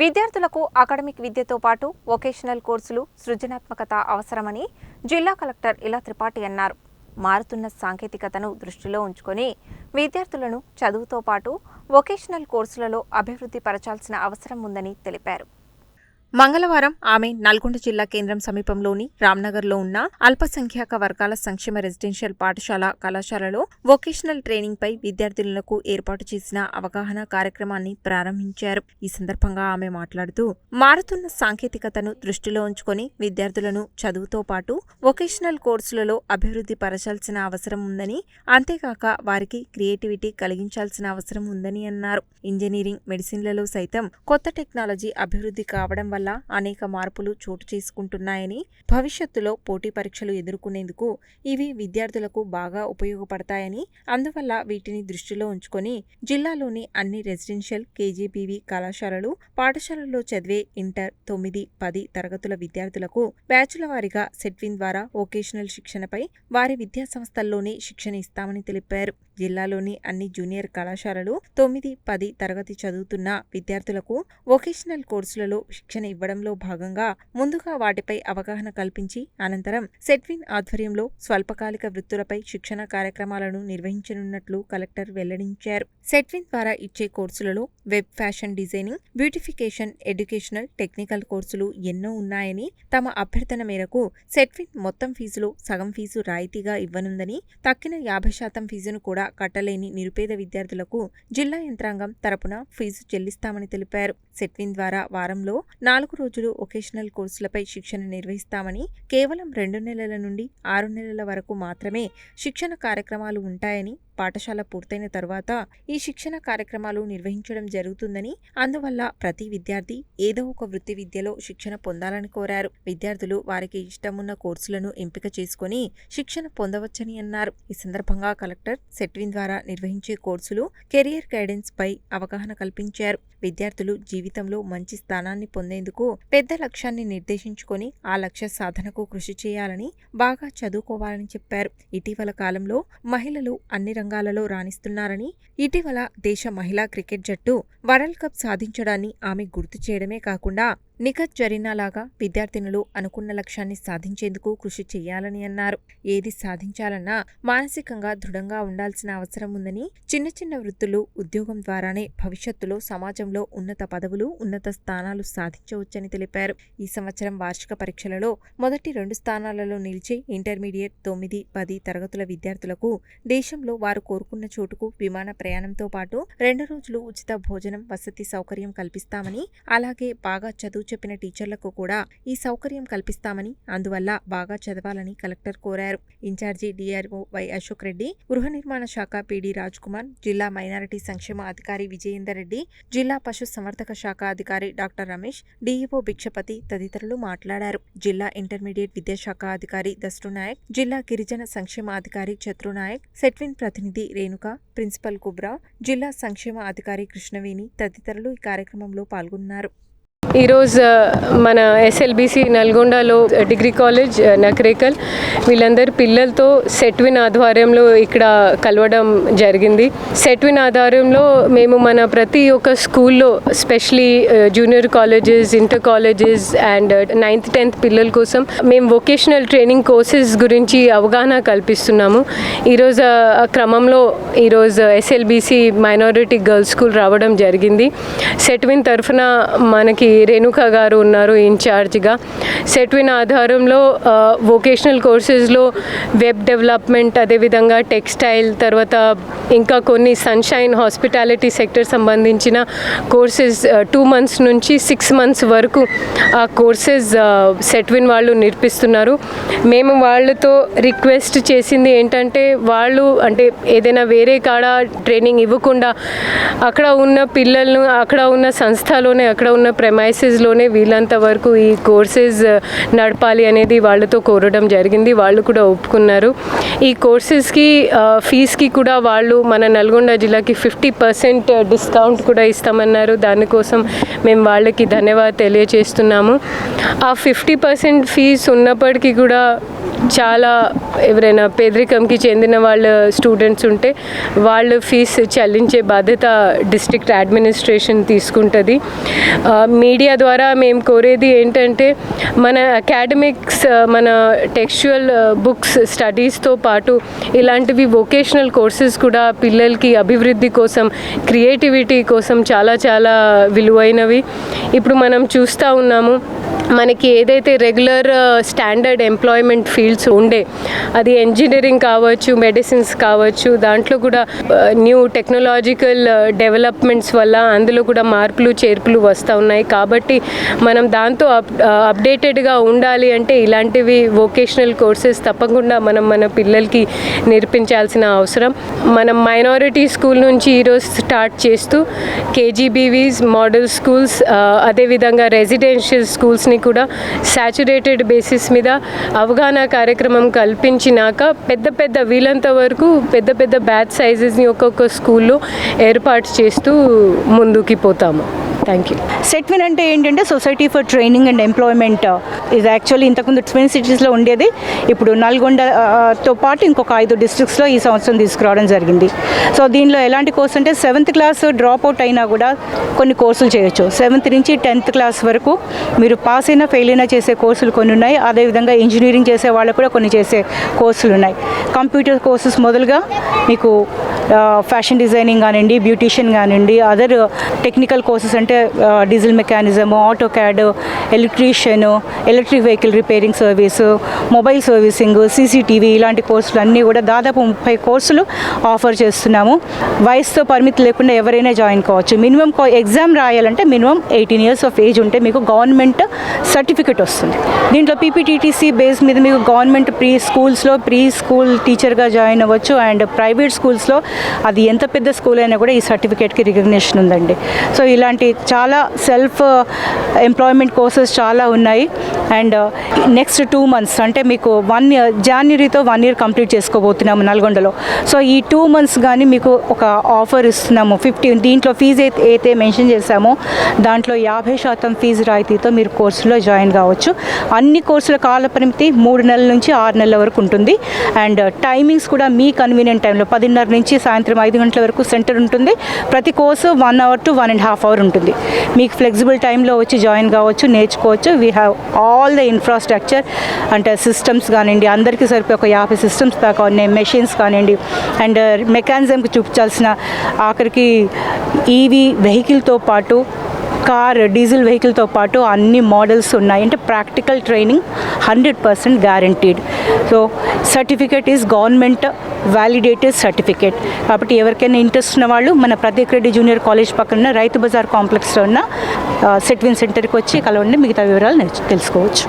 విద్యార్థులకు అకాడమిక్ విద్యతో పాటు వొకేషనల్ కోర్సులు సృజనాత్మకత అవసరమని జిల్లా కలెక్టర్ ఇలా త్రిపాఠి అన్నారు. మారుతున్న సాంకేతికతను దృష్టిలో ఉంచుకొని విద్యార్థులను చదువుతో పాటు వొకేషనల్ కోర్సులలో అభివృద్ధి పరచాల్సిన అవసరం ఉందని తెలిపారు. మంగళవారం ఆమె నల్గొండ జిల్లా కేంద్రం సమీపంలోని రామ్నగర్లో ఉన్న అల్పసంఖ్యాక వర్గాల సంక్షేమ రెసిడెన్షియల్ పాఠశాల కళాశాలలో వొకేషనల్ ట్రైనింగ్ పై విద్యార్థులకు ఏర్పాటు చేసిన అవగాహన కార్యక్రమాన్ని ప్రారంభించారు. ఈ సందర్భంగా ఆమె మాట్లాడుతూ మారుతున్న సాంకేతికతను దృష్టిలో ఉంచుకొని విద్యార్థులను చదువుతో పాటు వొకేషనల్ కోర్సులలో అభివృద్ధి పరచాల్సిన అవసరం ఉందని అంతేకాక వారికి క్రియేటివిటీ కలిగించాల్సిన అవసరం ఉందని అన్నారు. ఇంజనీరింగ్ మెడిసిన్లలో సైతం కొత్త టెక్నాలజీ అభివృద్ధి కావడం వల్ల అనేక మార్పులు చోటు చేసుకుంటున్నాయని భవిష్యత్తులో పోటీ పరీక్షలు ఎదుర్కొనేందుకు ఇవి విద్యార్థులకు బాగా ఉపయోగపడతాయని అందువల్ల వీటిని దృష్టిలో ఉంచుకొని జిల్లాలోని అన్ని రెసిడెన్షియల్ కేజీబీవీ కళాశాలలు పాఠశాలల్లో చదివే ఇంటర్ తొమ్మిది పది తరగతుల విద్యార్థులకు బ్యాచుల వారీగా సెట్విన్ ద్వారా వొకేషనల్ శిక్షణపై వారి విద్యా సంస్థల్లోనే శిక్షణ ఇస్తామని తెలిపారు. జిల్లాలోని అన్ని జూనియర్ కళాశాలలు తొమ్మిది పది తరగతి చదువుతున్న విద్యార్థులకు వొకేషనల్ కోర్సులలో శిక్షణ ఇవ్వడంలో భాగంగా ముందుగా వాటిపై అవగాహన కల్పించి అనంతరం సెట్విన్ ఆధ్వర్యంలో స్వల్పకాలిక వృత్తులపై శిక్షణ కార్యక్రమాలను నిర్వహించనున్నట్లు కలెక్టర్ వెల్లడించారు. సెట్విన్ ద్వారా ఇచ్చే కోర్సులలో web fashion designing beautification educational technical కోర్సులు ఎన్నో ఉన్నాయని తమ అభ్యర్థన మేరకు సెట్విన్ మొత్తం ఫీజులో సగం ఫీజు రాయితీగా ఇవ్వనుందని తక్కిన యాభై శాతం ఫీజును కూడా కట్టలేని నిరుపేద విద్యార్థులకు జిల్లా యంత్రాంగం తరపున ఫీజు చెల్లిస్తామని తెలిపారు. సెట్విన్ ద్వారా వారంలో నాలుగు రోజులు ఒకేషనల్ కోర్సులపై శిక్షణ నిర్వహిస్తామని కేవలం రెండు నెలల నుండి ఆరు నెలల వరకు మాత్రమే శిక్షణ కార్యక్రమాలు ఉంటాయని పాఠశాల పూర్తయిన తర్వాత ఈ శిక్షణ కార్యక్రమాలు నిర్వహించడం జరుగుతుందని అందువల్ల ప్రతి విద్యార్థి ఏదో ఒక వృత్తి విద్యలో శిక్షణ పొందాలని కోరారు. విద్యార్థులు వారికి ఇష్టమున్న కోర్సులను ఎంపిక చేసుకుని శిక్షణ పొందవచ్చని అన్నారు. ఈ సందర్భంగా కలెక్టర్ సెట్విన్ ద్వారా నిర్వహించే కోర్సులు కెరియర్ గైడెన్స్ పై అవగాహన కల్పించారు. విద్యార్థులు జీవితంలో మంచి స్థానాన్ని పొందేందుకు పెద్ద లక్ష్యాన్ని నిర్దేశించుకొని ఆ లక్ష్య సాధనకు కృషి చేయాలని బాగా చదువుకోవాలని చెప్పారు. ఇటీవల కాలంలో మహిళలు అన్ని రంగాలలో రాణిస్తున్నారని ఇటీవల దేశ మహిళా క్రికెట్ జట్టు వరల్డ్ కప్ సాధించడాన్ని ఆమె గుర్తు చేయడమే కాకుండా నిఖత్ జరీనాలాగా విద్యార్థినులు అనుకున్న లక్ష్యాన్ని సాధించేందుకు కృషి చేయాలని అన్నారు. ఏది సాధించాలన్నా మానసికంగా దృఢంగా ఉండాల్సిన అవసరం ఉందని చిన్న చిన్న వృత్తులు ఉద్యోగం ద్వారానే భవిష్యత్తులో సమాజంలో ఉన్నత పదవులు ఉన్నత స్థానాలు సాధించవచ్చని తెలిపారు. ఈ సంవత్సరం వార్షిక పరీక్షలలో మొదటి రెండు స్థానాలలో నిలిచే ఇంటర్మీడియట్ తొమ్మిది పది తరగతుల విద్యార్థులకు దేశంలో వారు కోరుకున్న చోటుకు విమాన ప్రయాణంతో పాటు రెండు రోజులు ఉచిత భోజనం వసతి సౌకర్యం కల్పిస్తామని అలాగే బాగా చదువు చెప్పిన టీచర్లకు కూడా ఈ సౌకర్యం కల్పిస్తామని అందువల్ల బాగా చదవాలని కలెక్టర్ కోరారు. Incharge DRO Y Ashok Reddy గృహ నిర్మాణ శాఖ పిడి రాజ్ కుమార్ జిల్లా మైనారిటీ సంక్షేమ అధికారి విజయేందర్ రెడ్డి జిల్లా పశు సంవర్ధక శాఖ అధికారి డాక్టర్ రమేష్ డిఈఓ భిక్షపతి తదితరులు మాట్లాడారు. జిల్లా ఇంటర్మీడియట్ విద్యాశాఖ అధికారి దస్టునాయక్ జిల్లా గిరిజన సంక్షేమ అధికారి చత్రునాయక్ సెట్విన్ ప్రతినిధి రేణుక ప్రిన్సిపల్ కుబ్రా జిల్లా సంక్షేమ అధికారి కృష్ణవేణి తదితరులు ఈ కార్యక్రమంలో పాల్గొన్నారు. ఈరోజు మన ఎస్ఎల్బిసి నల్గొండలో డిగ్రీ కాలేజ్ నకరేకల్. వీళ్ళందరి పిల్లలతో సెట్విన్ ఆధ్వర్యంలో ఇక్కడ కలవడం జరిగింది. సెట్విన్ ఆధ్వర్యంలో మేము మన ప్రతి ఒక్క స్కూల్లో specially junior colleges inter colleges and ninth tenth పిల్లల కోసం మేము వొకేషనల్ ట్రైనింగ్ కోర్సెస్ గురించి అవగాహన కల్పిస్తున్నాము. ఈరోజు క్రమంలో ఈరోజు ఎస్ఎల్బిసి మైనారిటీ గర్ల్స్ స్కూల్ రావడం జరిగింది. సెట్విన్ తరఫున మనకి రేణుక గారు ఉన్నారు ఇన్ఛార్జ్గా సెట్విన్ ఆధారంలో వొకేషనల్ కోర్సెస్లో వెబ్ డెవలప్మెంట్ అదేవిధంగా టెక్స్టైల్ తర్వాత ఇంకా కొన్ని సన్షైన్ హాస్పిటాలిటీ సెక్టర్ సంబంధించిన కోర్సెస్ టూ మంత్స్ నుంచి సిక్స్ మంత్స్ వరకు ఆ కోర్సెస్ సెట్విన్ వాళ్ళు నేర్పిస్తున్నారు. మేము వాళ్ళతో రిక్వెస్ట్ చేసింది ఏంటంటే వాళ్ళు అంటే ఏదైనా వేరే కాడ ట్రైనింగ్ ఇవ్వకుండా అక్కడ ఉన్న పిల్లలను అక్కడ ఉన్న సంస్థలోనే అక్కడ ఉన్న ప్రెమైసెస్లోనే వీళ్ళంత వరకు ఈ కోర్సెస్ uh, నడపాలి అనేది వాళ్ళతో కోరడం జరిగింది. వాళ్ళు కూడా ఒప్పుకున్నారు. ఈ కోర్సెస్కి ఫీజ్కి uh, కూడా వాళ్ళు మన నల్గొండ జిల్లాకి ఫిఫ్టీ పర్సెంట్ డిస్కౌంట్ కూడా ఇస్తామన్నారు. దానికోసం మేము వాళ్ళకి ధన్యవాదాలు తెలియజేస్తున్నాము. ఆ ఫిఫ్టీ పర్సెంట్ ఫీజు ఉన్నప్పటికీ కూడా చాలా ఎవరైనా పేదరికంకి చెందిన వాళ్ళ స్టూడెంట్స్ ఉంటే వాళ్ళు ఫీజు చెల్లించే బాధ్యత డిస్ట్రిక్ట్ అడ్మినిస్ట్రేషన్ తీసుకుంటుంది. మీడియా ద్వారా మేము కోరేది ఏంటంటే మన అకాడమిక్స్ మన టెక్స్చువల్ బుక్స్ స్టడీస్తో పాటు ఇలాంటివి వొకేషనల్ కోర్సెస్ కూడా పిల్లలకి అభివృద్ధి కోసం క్రియేటివిటీ కోసం చాలా చాలా విలువైనవి. ఇప్పుడు మనం చూస్తూ ఉన్నాము మనకి ఏదైతే రెగ్యులర్ స్టాండర్డ్ ఎంప్లాయ్మెంట్ ఫీల్డ్స్ ఉండే అది ఇంజనీరింగ్ కావచ్చు మెడిసిన్స్ కావచ్చు దాంట్లో కూడా న్యూ టెక్నాలజికల్ డెవలప్మెంట్స్ వల్ల అందులో కూడా మార్పులు చేర్పులు వస్తూ ఉన్నాయి. కాబట్టి మనం దాంతో అప్ అప్డేటెడ్గా ఉండాలి అంటే ఇలాంటివి వొకేషనల్ కోర్సెస్ తప్పకుండా మనం మన పిల్లలకి నేర్పించాల్సిన అవసరం. మనం మైనారిటీ స్కూల్ నుంచి ఈరోజు స్టార్ట్ చేస్తూ కేజీబీవీస్ మోడల్ స్కూల్స్ అదేవిధంగా రెసిడెన్షియల్ స్కూల్స్ని కూడా సాచురేటెడ్ బేసిస్ మీద అవగాహన కార్యక్రమం కల్పించినాక పెద్ద పెద్ద వీలంత వరకు పెద్ద పెద్ద బ్యాచ్ సైజెస్ని ఒక్కొక్క స్కూల్లో ఏర్పాటు చేస్తూ ముందుకి పోతాము. థ్యాంక్ యూ సెట్విన్ అంటే ఏంటంటే society for training and employment ఇది యాక్చువల్లీ ఇంతకుముందు ట్విన్ సిటీస్లో ఉండేది. ఇప్పుడు నల్గొండతో పాటు ఇంకొక ఐదు డిస్ట్రిక్ట్స్లో ఈ సంవత్సరం తీసుకురావడం జరిగింది. సో దీనిలో ఎలాంటి కోర్స్ అంటే సెవెంత్ క్లాస్ డ్రాప్ అవుట్ అయినా కూడా కొన్ని కోర్సులు చేయొచ్చు. సెవెంత్ నుంచి టెన్త్ క్లాస్ వరకు మీరు పాస్ అయినా ఫెయిల్ అయినా చేసే కోర్సులు కొన్ని ఉన్నాయి. అదేవిధంగా ఇంజనీరింగ్ చేసే వాళ్ళకు కూడా కొన్ని చేసే కోర్సులు ఉన్నాయి. కంప్యూటర్ కోర్సెస్ మొదలుగా మీకు ఫ్యాషన్ డిజైనింగ్ కానివ్వండి బ్యూటీషియన్ కానివ్వండి అదర్ టెక్నికల్ కోర్సెస్ అంటే diesel mechanism auto CAD electrician electric vehicle repairing service mobile servicing CCTV ఇలాంటి కోర్సులు అన్నీ కూడా దాదాపు ముప్పై కోర్సులు ఆఫర్ చేస్తున్నాము. వయసుతో పరిమితి లేకుండా ఎవరైనా జాయిన్ కావచ్చు. మినిమం ఎగ్జామ్ రాయాలంటే minimum eighteen years of age ఉంటే మీకు గవర్నమెంట్ సర్టిఫికేట్ వస్తుంది. దీంట్లో పీపీటీటీసీ బేస్ మీద మీకు గవర్నమెంట్ ప్రీ స్కూల్స్లో ప్రీ స్కూల్ టీచర్గా జాయిన్ అవ్వచ్చు. అండ్ ప్రైవేట్ స్కూల్స్లో అది ఎంత పెద్ద స్కూల్ అయినా కూడా ఈ సర్టిఫికేట్కి రికగ్నిషన్ ఉందండి. సో ఇలాంటి చాలా సెల్ఫ్ ఎంప్లాయ్మెంట్ కోర్సెస్ చాలా ఉన్నాయి. అండ్ నెక్స్ట్ టూ మంత్స్ అంటే మీకు వన్ ఇయర్ జాన్వరితో వన్ ఇయర్ కంప్లీట్ చేసుకోబోతున్నాము నల్గొండలో. సో ఈ టూ మంత్స్ కానీ మీకు ఒక ఆఫర్ ఇస్తున్నాము. ఫిఫ్టీ దీంట్లో ఫీజు అయితే అయితే మెన్షన్ చేశామో దాంట్లో యాభై శాతం ఫీజు రాయితీతో మీరు కోర్సులో జాయిన్ కావచ్చు. అన్ని కోర్సుల కాల పరిమితి మూడు నెలల నుంచి ఆరు నెలల వరకు ఉంటుంది. అండ్ టైమింగ్స్ uh, కూడా మీ కన్వీనియంట్ టైంలో పదిన్నర నుంచి సాయంత్రం ఐదు గంటల వరకు సెంటర్ ఉంటుంది. ప్రతి course one hour to one and half hour ఉంటుంది. మీకు ఫ్లెక్సిబుల్ టైంలో వచ్చి జాయిన్ కావచ్చు నేర్చుకోవచ్చు. We have all the infrastructure అంటే సిస్టమ్స్ కానివ్వండి అందరికీ సరిపోయి ఒక యాభై సిస్టమ్స్ దాకా ఉన్నాయి. మెషిన్స్ కానివ్వండి అండ్ మెకానిజంకి uh, చూపించాల్సిన ఆఖరికి ఈవీ వెహికల్తో పాటు కార్ డీజిల్ వెహికల్తో పాటు అన్ని మోడల్స్ ఉన్నాయి. అంటే practical training hundred percent guaranteed so certificate is government validated certificate కాబట్టి ఎవరికైనా ఇంట్రెస్ట్ ఉన్న వాళ్ళు మన ప్రత్యేక రెడ్డి జూనియర్ కాలేజ్ పక్కన ఉన్న రైతు బజార్ కాంప్లెక్స్లో ఉన్న uh, సెట్విన్ సెంటర్కి వచ్చి కలవండి. మిగతా వివరాలు తెలుసుకోవచ్చు.